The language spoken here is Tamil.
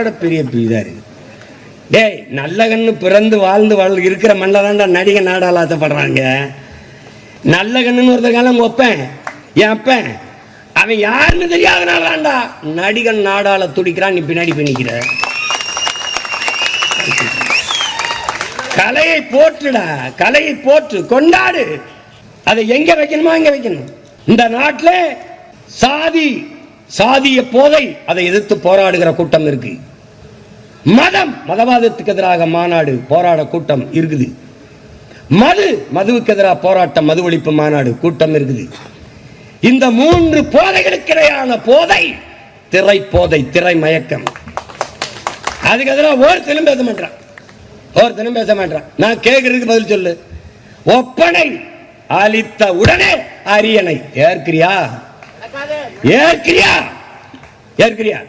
அதோட பெரிய இதா. இருக்கு டேய் நல்ல கண்ணு பிறந்து வாழ்ந்து வாழ் இருக்கிற மண்ணில் தான்டா நடிகை நாடால் ஆசைப்படுறாங்க நல்ல கண்ணுன்னு ஒருத்த காலம் ஒப்பேன் என் அப்பன். அவன் யாருன்னு தெரியாதனால தான்டா நடிகன் நாடால துடிக்கிறான் நீ பின்னாடி பண்ணிக்கிற கலையை போற்றுடா கலையை போற்று கொண்டாடு. அதை எங்க வைக்கணுமோ அங்க வைக்கணும். இந்த நாட்டில் சாதி சாதிய போதை அதை எதிர்த்து போராடுகிற கூட்டம் இருக்கு. மதம் மதவாதத்துக்கு எதிராக மாநாடு போராட கூட்டம் இருக்குது. மது மதுவுக்கு எதிராக போராட்டம் மது ஒழிப்பு மாநாடு கூட்டம் இருக்குது. இந்த மூன்று போதைகளுக்கு இடையான போதை திரை போதை திரை மயக்கம். அதுக்கு எதிராக ஒருத்தனும் பேச மாட்டான். ஒருத்தனும் பேச மாட்டான். நான் கேட்கறதுக்கு பதில் சொல்லு. ஒப்பனை அளித்த உடனே அரியணை ஏற்கிறியா? ஏற்கிறியா? ஏற்கிறியா?